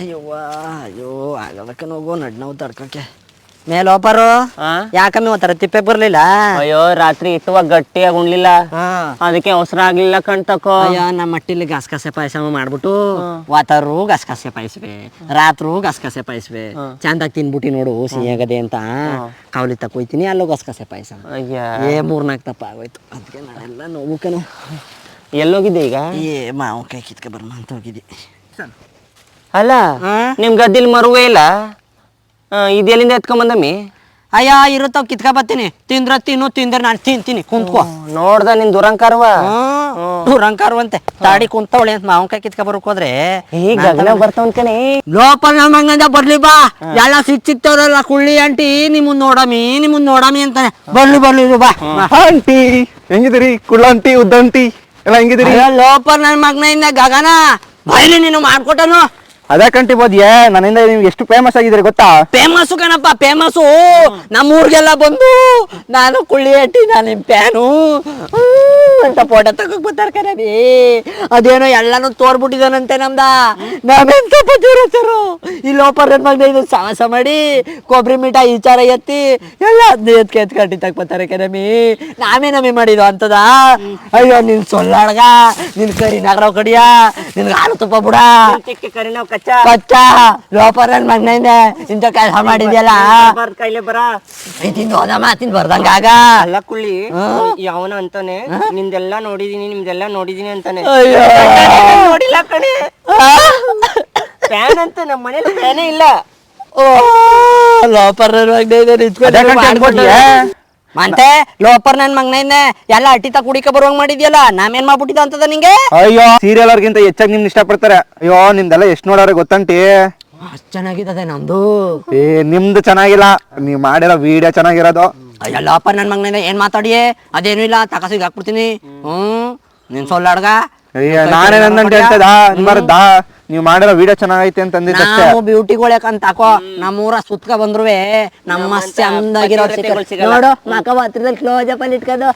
ಅಯ್ಯವ್ವ ಅಯ್ಯೋ ಆಗದಕ್ಕ ಹೋಗು ನಡ್ ನೋವು ತಡ್ಕಕ್ಕೆ. ಮೇಲೆ ಓಪರು ಆ? ಯಾಕಮ್ಮಿ ಒಂಥರ ತಿಪ್ಪೆ ಬರ್ಲಿಲ್ಲ? ಅಯ್ಯೋ ರಾತ್ರಿ ಇಟ್ಟುವ ಗಟ್ಟಿಯಾಗಿ ಉಣ್ಲಿಲ್ಲ. ಹಾ. ಅದಕ್ಕೆ ಅವಸರ ಆಗ್ಲಿಲ್ಲ ಕಣ್ತಕೋ ಅಯ್ಯೋ ನಮ್ಮ ಮಟ್ಟಿಲಿ ಗಸಗಸೆ ಪಾಯಸ ಮಾಡ್ಬಿಟ್ಟು ವಾತರು ಗಸಗಸೆ ಪಾಯಸ್ವೆ ರಾತ್ರು ಗಸಗಸೆ ಪಾಯಸ್ವೆ. ಚಂದಾಗಿ ತಿನ್ಬಿಟ್ಟು ನೋಡು ಸಿಹಿಯಾಗದೆ ಅಂತ. ಕಾವಲಿ ತಕೋಯ್ತೀನಿ ಅಲ್ಲೋ ಗಸಗಸೆ ಪಾಯಸ ಅಯ್ಯ. ಏ ಮೂರ್ನಾಲ್ಕು ತಪ್ಪ ಆಗೋಯ್ತು. ಅದಕ್ಕೆ ನಾನೆಲ್ಲ ನೋವು ಕಣೋ. ಎಲ್ಲೋಗಿದ್ದೆ ಈಗ? ಏ ಮಾವು ಕೈ ಕಿತ್ಕ ಬರ್ಮ ಅಂತ ಹೋಗಿದ್ದೆ. ಅಲ್ಲ ಹಾ? ನಿಮ್ ಗದ್ದಿಲ್ ಮರುವೆ ಇಲ್ಲ? ಇದೆಲ್ಲಿಂದ ಎತ್ಕೊಂಡ್ ಬಂದಮ್ಮಿ ಎತ್ಕೊಂಬಂದಮ್ಮಿ ಅಯ್ಯ ಇರುತ್ತವ್ ಕಿತ್ಕ ಬರ್ತೀನಿ. ತಿಂದ್ರ ತಿನ್ನು ತಿಂದ್ರೆ ನಾನು ತಿಂತೀನಿ. ಕುಂತ್ಕೋ. ನೋಡ್ದ ನಿನ್ ದುರಂಕಾರವ? ದುರಂಕಾರವಂತೆ. ತಾಡಿ ಕುಂತವಳೆ ಅಂತ ಮಾವನ್ ಕೈ ಕಿತ್ಕ ಬರಕ್ ಹೋದ್ರೆ ಈಗ ಗಗನ ಬರ್ತಾವ್ ಕಣೆ ಲೋಪ ನಮ್ಮಂಗಂದ ಬರ್ಲಿ ಬಾ. ಎಲ್ಲ ಸಿಕ್ ಸಿಕ್ತವ್ರಲ್ಲ ಕುಳ್ಳಿ ಆಂಟಿ ನಿಮ್ಮ ನೋಡಮಿ ನಿಮ್ಮ ನೋಡಮಿ ಅಂತಾನೆ. ಬರ್ಲಿ ಬರ್ಲಿ ಬಾ. ಆಂಟಿ. ಹೆಂಗಿದಿರಿ ಕುಳ್ಳಂಟಿ ಉದ್ದಂಟಿ ಎಲ್ಲ ಹೆಂಗಿದಿರಿ ಲೋಪ ನನ್ ಮಗನಿಂದ ಗಗನ. ಬಯಲಿ ನೀನು ಮಾಡ್ಕೊಟ್ಟನು. ಅದೇ ಕಂಟಿ ನನ್ನಿಂದ ನೀವು ಎಷ್ಟು ಫೇಮಸ್ ಆಗಿದ್ರಿ ಗೊತ್ತಾ? ಫೇಮಸ್ಸು ಕಣಪ್ಪ ಫೇಮಸ್ಸು ನಮ್ಮೂರ್ಗೆಲ್ಲ ಬಂದು, ನಾನು ಕುಳ್ಳಿ ಅಟ್ಟಿ ನಾನು ನಿಮ್ ಫ್ಯಾನು. ಅಂತ ಫೋಟೋ ತಗೋಕ್ ಬರ್ತಾರೆ ಕರೀ ಅದೇನೋ ಎಲ್ಲಾನು ತೋರ್ಬಿಟ್ಟಿದಾನಂತೆ ನಮ್ದ. ನಾವೆಂತ ಪತಿರಚರು ಈ ಲೋಪರ್ ಮಗ ಇದು ಸಾಹಸ ಮಾಡಿ ಕೊಬ್ಬರಿ ಮಿಠಾಯಿ ಈ ಚಾರ ಎತ್ತಿ ಎಲ್ಲ ಹದಿನೈದು ಎತ್ಕೆ ಎತ್ಕಟ್ಟಿ ತಗ್ಬತ್ತಾರೆ ಕಣಮಿ ನಾವೇ ನಮಿ ಮಾಡಿದ್ವು ಅಂತದ? ಅಯ್ಯೋ, ನಿನ್ ಸೊಲ್ಲಾಡ್ಗ ನಿನ್ ಕರಿ ನಗರ ಕಡಿಯ ನಿನ್ಗೆ ಹಾಲು ತುಪ್ಪ ಬುಡ. ಕರಿ ನಾವ್ ಕಚ್ಚಾ. ಕಚ್ಚ. ಲೋಪರ್ ನನ್ ಮಗನಿಂದ ಇಂಥ ಕೆಲಸ ಮಾಡಿದ್ಯಲ್ಲ? ಬರ್ದ್ ಕೈಲೆ ಬರ. ತಿಂದು ಹೋದ ಮಾತಿನ ಬರ್ದಂಗಾಗ ಅಲ್ಲ ಕುಳ್ಳಿ ಯಾವನ ಅಂತಾನೆ ನಿಂದೆಲ್ಲ ನೋಡಿದೀನಿ ನಿಮ್ದೆಲ್ಲ ನೋಡಿದೀನಿ ಅಂತಾನೆ. ಅಯ್ಯೋ. ನೋಡಿಲ್ಲ ಕಣೆ. ಫ್ಯಾನ್ ಅಂತ ನಮ್ಮ ಮನೇಲಿ ಫ್ಯಾನೇ ಇಲ್ಲ. ಓ ಲೋಪರ್ ನನ್ ಮಗನಿಂದ ಅನ್ಕೊಟ್ಯೆ. ಮಂತೆ ಲೋಪರ್ ನನ್ ಮಗನಿಂದ ಎಲ್ಲ ಅಟ್ಟಿತ ಕುಡಿಕ ಬರುವಂಗ್ ಮಾಡಿದ್ಯಲ್ಲ ನಾವೇನ್ ಮಾಡ್ಬಿಟ್ಟಿದ ಅಂತದ ನಿಂಗೆ? ಅಯ್ಯೋ ಸೀರಿಯಲ್ ಅವ್ರಿಗಿಂತ ಹೆಚ್ಚಾಗಿ ನಿಮ್ನ ಇಷ್ಟಪಡ್ತಾರೆ ಅಯ್ಯೋ ನಿಮ್ದೆಲ್ಲ ಎಷ್ಟ್ ನೋಡಾರ ಗೊತ್ತಂಟಿ? ಅಷ್ಟ್ ಅದೇ ನಮ್ದು. ಏ ನಿಮ್ದು ಚೆನ್ನಾಗಿಲ್ಲ. ನೀವ್ ಮಾಡಿರೋ ವಿಡಿಯೋ ಚೆನ್ನಾಗಿರೋದು. ಅಯ್ಯೋ ಲೋಪರ್ ನನ್ ಮಗನಿಂದ ಏನ್ ಮಾತಾಡಿಯೇ? ಅದೇನು ಇಲ್ಲ ತಕಸಿಗೆ ಹಾಕ್ಬಿಡ್ತೀನಿ. ಹ್ಮ್ ನಿನ್ ಸೊಲ್ಲಾಡ್ಗ ಅಯ್ಯ ನಾನೇನಂದಂటే ಅಂತದ ನಿಮ್ಮರ್ದ ನೀವ್ ಮಾಡಿರೋ ವಿಡಿಯೋ ಚೆನ್ನಾಗೈತೆ ಅಂತ ಅಂದಿದ್ದಷ್ಟೇ ನಾವು ಅಂತ ಆಕೋ ನಮ್ಮೂರ ಸುತ್ಕ ಬಂದ್ರುವೆ. ನಮ್ಮ ಚಂದಾಗಿರೋ ಪತಿವ್ರತೆಗಳು ಸಿಗಲ್ಲ. ನೋಡು ಮಕ ಹತ್ರದಲ್ಲಿ ಕ್ಲೋಸ್ ಅಪ್ ಅಲ್ಲಿ ಇಟ್ಕೊಂಡು